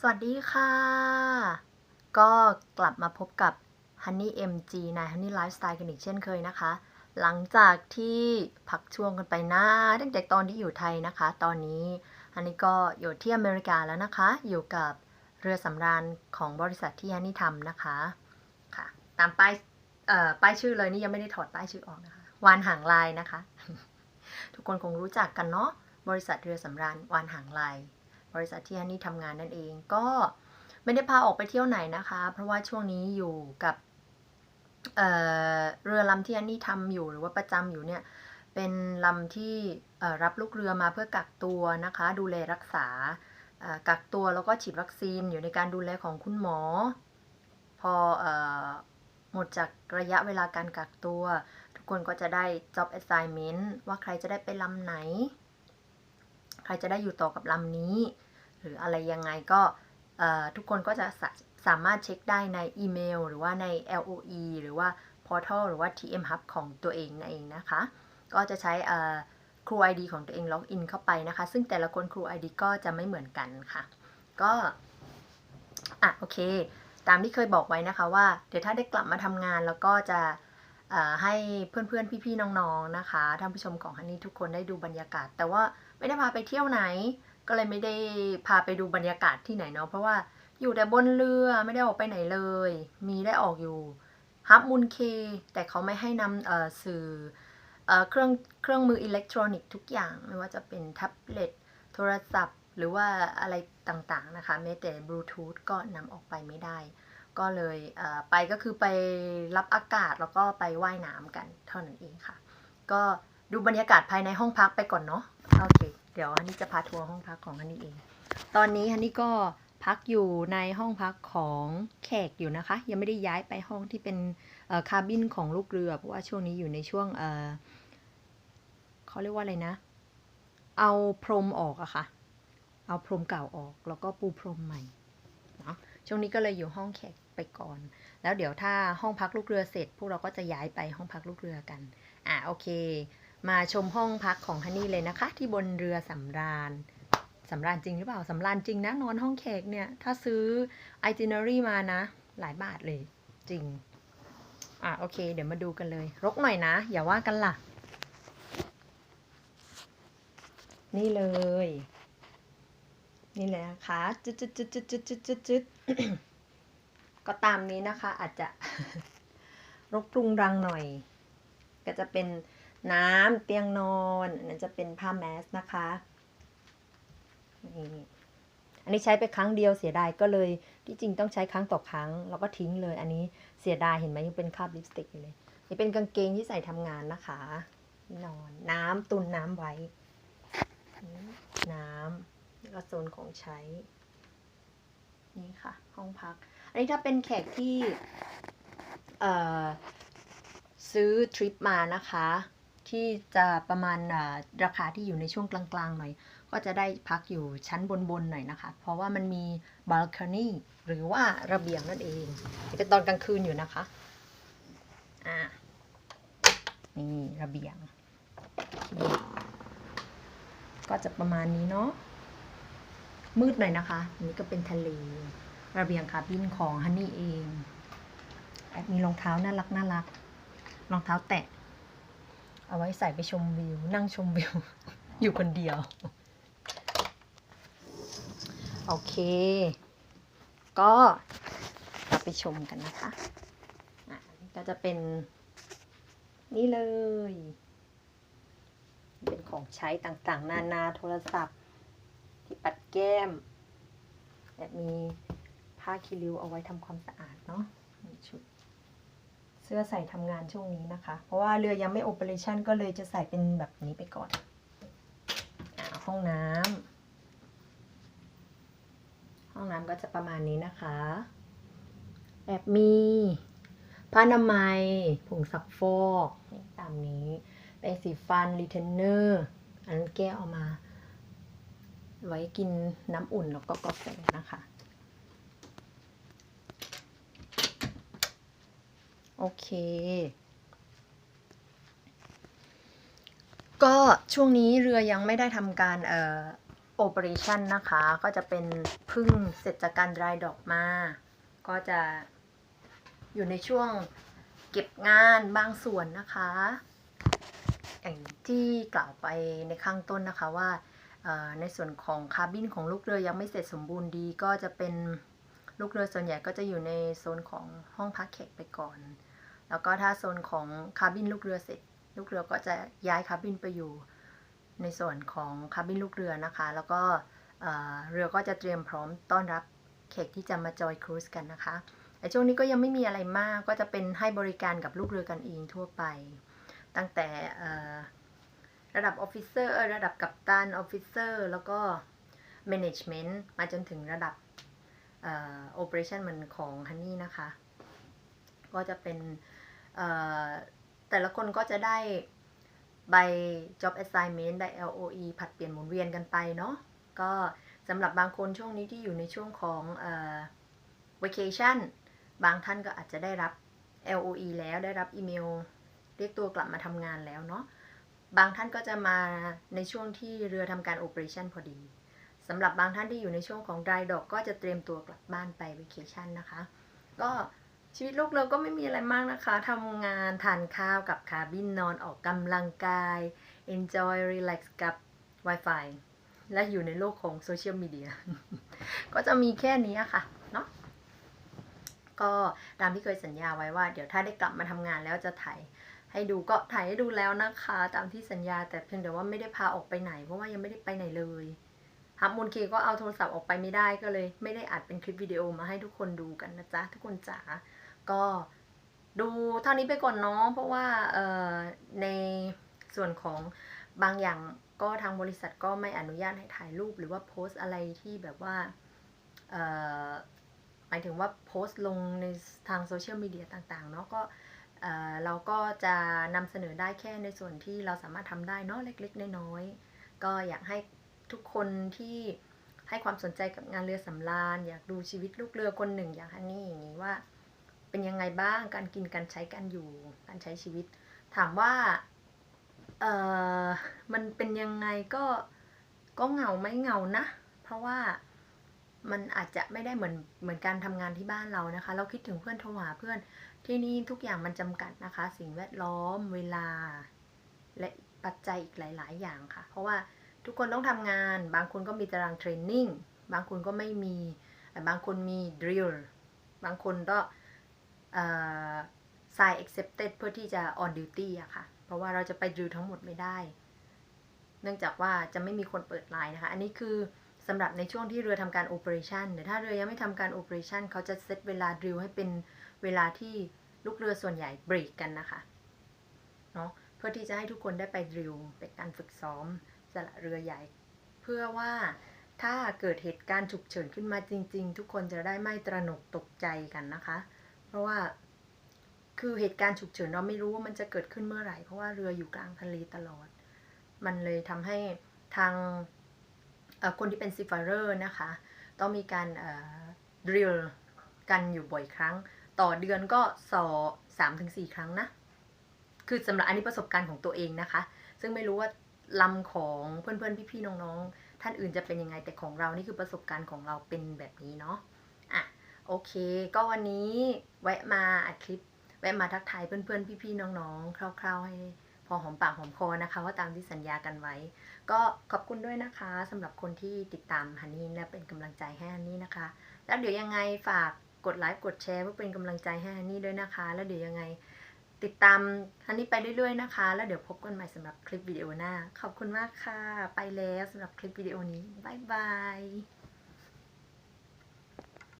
สวัสดีค่ะ ก็กลับมาพบกับ Honey MG ใน Honey Lifestyle กันอีกเช่นเคยนะคะ หลังจากที่พักช่วงกันไปนะตั้งแต่ตอนที่อยู่ไทยนะคะ ตอนนี้ฮันนี่ก็อยู่ที่อเมริกาแล้วนะคะ อยู่กับเรือสำราญของบริษัทที่ฮันนี่ทำนะคะค่ะ ตามป้ายเอ่อป้ายชื่อเลยนี่ยังไม่ได้ถอดป้ายชื่อออกนะคะวานหางลายนะคะ ทุกคนคงรู้จักกันเนาะบริษัทเรือสำราญวานหางลาย บริษัทที่ฮันนี่ทำงานนั่นเอง ก็ไม่ได้พาออกไปเที่ยวไหนนะคะ เพราะว่าช่วงนี้อยู่กับเเรือลำที่ฮันนี่ทำอยู่หรือว่าประจำอยู่เนี่ยเป็นลำที่รับลูกเรือมาเพื่อกักตัวนะคะ ดูแลรักษากักตัวแล้วก็ฉีดวัคซีนอยู่ในการดูแลของคุณหมอ พออหมดจากระยะเวลาการกักตัว ทุกคนก็จะได้ job assignment ว่าใครจะได้ไปลำไหน ครจะได้อยู่ต่อกับลำนี้ หรืออะไรยังไงก็ทุกคนก็จะสาสามารถเช็คได้ในอีเมล หรือว่าใน LOE หรือว่า Portal หรือว่า TM Hub ของตัวเองนั่นเองนะคะ ก็จะใช้เอ่อครู ID ของตัวเองล็อกอินเข้าไปนะคะ ซึ่งแต่ละคนครู ID ก็จะไม่เหมือนกันค่ะ ก็อะโอเค ตามที่เคยบอกไว้นะคะว่า เดี๋ยวถ้าได้กลับมาทำงานแล้วก็จะ ให้เพื่อนๆ พี่ๆ น้องๆ นะคะท่านผู้ชมของฮันนี่ทุกคนได้ดูบรรยากาศ แต่ว่าไม่ได้พาไปเที่ยวไหน ก็เลยไม่ได้พาไปดูบรรยากาศที่ไหนเนาะเพราะว่าอยู่แต่บนเรือไม่ได้ออกไปไหนเลย มีได้ออกอยู่ฮับมุนเค แต่เขาไม่ให้นำสื่อเอ่อเครื่องเครื่องมืออิเล็กทรอนิกส์ทุกอย่าง ไม่ว่าจะเป็นแท็บเล็ตโทรศัพท์ หรือว่าอะไรต่างๆนะคะแม้แต่บลูทูธก็นำออกไปไม่ได้ ก็เลยไปก็คือไปรับอากาศแล้วก็ไปว่ายน้ำกันเท่านั้นเองค่ะ ก็ดูบรรยากาศภายในห้องพักไปก่อนเนาะโอเค เดี๋ยวฮันนี่จะพาทัวร์ห้องพักของฮันนี่เอง ตอนนี้ฮันนี่ก็พักอยู่ในห้องพักของแขกอยู่นะคะ ยังไม่ได้ย้ายไปห้องที่เป็นคาบินของลูกเรือเพราะว่าช่วงนี้อยู่ในช่วงเเขาเรียกว่าอะไรนะ เอาพรมออกอะค่ะ เอาพรมเก่าออกแล้วก็ปูพรมใหม่ ช่วงนี้ก็เลยอยู่ห้องแขกไปก่อน แล้วเดี๋ยวถ้าห้องพักลูกเรือเสร็จ พวกเราก็จะย้ายไปห้องพักลูกเรือกัน อ่าโอเค มาชมห้องพักของฮันนี่เลยนะคะ ที่บนเรือสำราญสำราญจริงหรือเปล่าสำราญจริงนะนอนห้องแขกเนี่ย ถ้าซื้อไอตินอรี่มานะ หลายบาทเลยจริง อะโอเค เดี๋ยวมาดูกันเลย รกหน่อยนะ อย่าว่ากันล่ะ นี่เลย นี่แหละค่ะจุดจุดจุดจุดจุดจุดจุด ก็ตามนี้นะคะอาจจะรกรุงรังหน่อย ก็จะเป็นน้ำเตียงนอนอันนั้นจะเป็นผ้าแมสนะคะนี่อันนี้ใช้ไปครั้งเดียวเสียดายก็เลย ที่จริงต้องใช้ครั้งต่อครั้ง แล้วก็ทิ้งเลย อันนี้เสียดายเห็นไหมยังเป็นคราบลิปสติกอยู่เลยนี่เป็นกางเกงที่ใส่ทำงานนะคะ นอนน้ำตุนน้ำไว้ น้ำแล้วก็โซนของใช้ นี่ค่ะ ห้องพัก อันนี้ถ้าเป็นแขกที่ซื้อทริปมานะคะ ที่จะประมาณราคาที่อยู่ในช่วงกลางๆหน่อย ก็จะได้พักอยู่ชั้นบนๆหน่อยนะคะ เพราะว่ามันมีบ a ลค o นีหรือว่าระเบียงนั่นเองเป็นตอนกลางคืนอยู่นะคะอ่านี่ระเบียง ก็จะประมาณนี้เนาะ มืดหน่อยนะคะนนี้ก็เป็นทะเล ระเบียงคาบินของฮันนี่เองแอบมีรองเท้าน่ารักน่ารัก รองเท้าแตะ เอาไว้ใส่ไปชมวิว นั่งชมวิว อยู่คนเดียว โอเค ก็เราไปชมกันนะคะก็จะเป็น นี่เลย เป็นของใช้ต่างๆ นานาโทรศัพท์ ที่ปัดแก้มแบบมีผ้าคีริ้วเอาไว้ทำความสะอาดเนาะมีชุดเสื้อใส่ทำงานช่วงนี้นะคะ เพราะว่าเรือยังไม่โอเปอเรชั่นก็เลยจะใส่เป็นแบบนี้ไปก่อนอห้องน้ำห้องน้ำก็จะประมาณนี้นะคะแอบมีผ้านามัยผงซักฟอกตามนี้แปรงสีฟันรีเทนเนอร์อันนั้นแก้เอามา ไว้กินน้ำอุ่นแล้วก็กาแฟนะคะ โอเค ก็ช่วงนี้เรือยังไม่ได้ทำการเอ่อ Operation นนะคะ ก็จะเป็นพึ่งเสร็จจากการดรายดอกมา ก็จะอยู่ในช่วงเก็บงานบางส่วนนะคะ อย่างที่กล่าวไปในข้างต้นนะคะว่า ในส่วนของคาร์บินของลูกเรือยังไม่เสร็จสมบูรณ์ดีก็จะเป็นลูกเรือส่วนใหญ่ก็จะอยู่ในโซนของห้องพักแขกไปก่อน แล้วก็ถ้าโซนของคาร์บินลูกเรือเสร็จ ลูกเรือก็จะย้ายคาร์บินไปอยู่ ในส่วนของคาร์บินลูกเรือนะคะ แล้วก็เเรือก็จะเตรียมพร้อมต้อนรับแขกที่จะมาจอยครูซกันนะคะแต่ช่วงนี้ก็ยังไม่มีอะไรมากก็จะเป็นให้บริการกับลูกเรือกันเองทั่วไป ตั้งแต่ ระดับออฟฟิเซอร์ระดับกัปตันออฟฟิเซอร์แล้วก็ management มาจนถึงระดับเอ่อ operation มันของฮันนี่นะคะ ก็จะเป็นแต่ละคนก็จะได้ใบ job assignment ได้ LOE ผัดเปลี่ยนหมุนเวียนกันไปเนาะก็สำหรับบางคนช่วงนี้ที่อยู่ในช่วงของเอ่อ vacation บางท่านก็อาจจะได้รับ LOE แล้วได้รับอีเมล เรียกตัวกลับมาทำงานแล้วเนาะ บางท่านก็จะมาในช่วงที่เรือทำการ operation พอดีสำหรับบางท่านที่อยู่ในช่วงของ dry dock ก็จะเตรียมตัวกลับบ้านไป vacation นะคะ ก็ชีวิตลูกเรือก็ไม่มีอะไรมากนะคะทำงานทานข้าวกับคาบินนอนออกกำลังกาย enjoy relax กับ Wi-Fi และอยู่ในโลกของโซเชียลมีเดียก็จะมีแค่นี้ค่ะเนาะก็ตามที่เคยสัญญาไว้ว่า เดี๋ยวถ้าได้กลับมาทำงานแล้วจะถ่าย ให้ดูก็ถ่ายให้ดูแล้วนะคะ ตามที่สัญญาแต่เพียงแต่ว่าไม่ได้พาออกไปไหนเพราะว่ายังไม่ได้ไปไหนเลยฮับมูลเคก็เอาโทรศัพท์ออกไปไม่ได้ก็เลย ไม่ได้อัดเป็นคลิปวิดีโอมาให้ทุกคนดูกันนะจ๊ะ ทุกคนจ๋าก็ดูเท่านี้ไปก่อนเนาะเพราะว่าเออในส่วนของบางอย่างก็ทางบริษัทก็ไม่อนุญาตให้ถ่ายรูปหรือว่าโพสต์อะไรที่แบบว่าหมายถึงว่าโพสต์ลงในทางโซเชียลมีเดียต่างๆเนาะก็ เเราก็จะนำเสนอได้แค่ในส่วนที่เราสามารถทำได้เนาะเล็กๆน้อยๆก็อยากให้ทุกคนที่ให้ความสนใจกับงานเรือสำราญ อยากดูชีวิตลูกเรือคนหนึ่งอย่างฮันนี่อย่างนี้ว่า เป็นยังไงบ้างการกินการใช้การอยู่การใช้ชีวิต ถามว่าเออมันเป็นยังไงก็ก็เหงาไม่เหงานะ เพราะว่า มันอาจจะไม่ได้เหมือนเหมือนการทำงานที่บ้านเรานะคะ เราคิดถึงเพื่อนโทรหาเพื่อนที่นี่ทุกอย่างมันจำกัดนะคะ สิ่งแวดล้อมเวลา และปัจจัยอีกหลาย ๆ อย่างค่ะ เพราะว่าทุกคนต้องทำงาน บางคนก็มีตารางเทรนนิ่งบางคนก็ไม่มีแต่บางคนมีดริลบางคนก็ sign accepted เพื่อที่จะ on duty อะค่ะ เพราะว่าเราจะไปดิวทั้งหมดไม่ได้ เนื่องจากว่าจะไม่มีคนเปิดไลน์นะคะ อันนี้คือ สำหรับในช่วงที่เรือทำการ operation แต่ถ้าเรือยังไม่ทำการ operation เขาจะเซตเวลาดิวให้เป็นเวลาที่ลูกเรือส่วนใหญ่เบรกกันนะคะเนาะเพื่อที่จะให้ทุกคนได้ไปดิวเป็นการฝึกซ้อมสละเรือใหญ่ เพื่อว่าถ้าเกิดเหตุการณ์ฉุกเฉินขึ้นมาจริง ๆ ทุกคนจะได้ไม่ตระหนกตกใจกันนะคะ เพราะว่าคือเหตุการณ์ฉุกเฉินเราไม่รู้ว่ามันจะเกิดขึ้นเมื่อไหร่เพราะว่าเรืออยู่กลางทะเลตลอด มันเลยทำให้ทาง คนที่เป็นซีฟาเรอร์นะคะ ต้องมีการดริลกันอยู่บ่อยครั้ง ต่อเดือนก็สอสามถึงสี่ครั้งนะ คือสำหรับอันนี้ประสบการณ์ของตัวเองนะคะ ซึ่งไม่รู้ว่าลำของเพื่อนๆ พี่ๆ น้องๆ ท่านอื่นจะเป็นยังไงแต่ของเรานี่คือประสบการณ์ของเราเป็นแบบนี้เนาะอะโอเค ก็วันนี้แวะมาอัดคลิป แวะมาทักทายเพื่อนๆ พี่ๆ น้องๆ คร่าวๆให้ พอหอมปากหอมคอนะคะว่าตามที่สัญญากันไว้ ก็ขอบคุณด้วยนะคะสำหรับคนที่ติดตามฮันนี่และเป็นกำลังใจให้ฮันนี่นะคะ แล้วเดี๋ยวยังไงฝากกดไลค์กดแชร์เพื่อเป็นกำลังใจให้ฮันนี่ด้วยนะคะ แล้วเดี๋ยวยังไงติดตามฮันนี่ไปเรื่อยๆนะคะ แล้วเดี๋ยวพบกันใหม่สำหรับคลิปวิดีโอหน้า ขอบคุณมากค่ะ ไปแล้วสำหรับคลิปวิดีโอนี้บ๊ายบาย